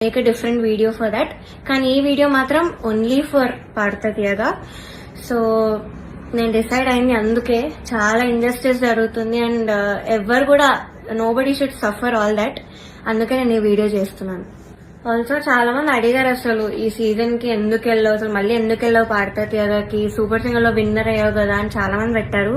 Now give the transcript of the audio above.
Make a different video for that కానీ ఈ video మాత్రం ఓన్లీ ఫర్ పాడతా సో నేను డిసైడ్ అయింది అందుకే చాలా ఇంజస్టిస్ జరుగుతుంది అండ్ uh, ఎవరు కూడా nobody should suffer all that అందుకే నేను ఈ వీడియో చేస్తున్నాను. ఆల్సో చాలా మంది అడిగారు అసలు ఈ సీజన్కి ఎందుకు వెళ్ళావు? అసలు మళ్ళీ ఎందుకు వెళ్ళావు పాడతా సూపర్ సింగర్లో విన్నర్ అయ్యావు కదా అని చాలా మంది పెట్టారు.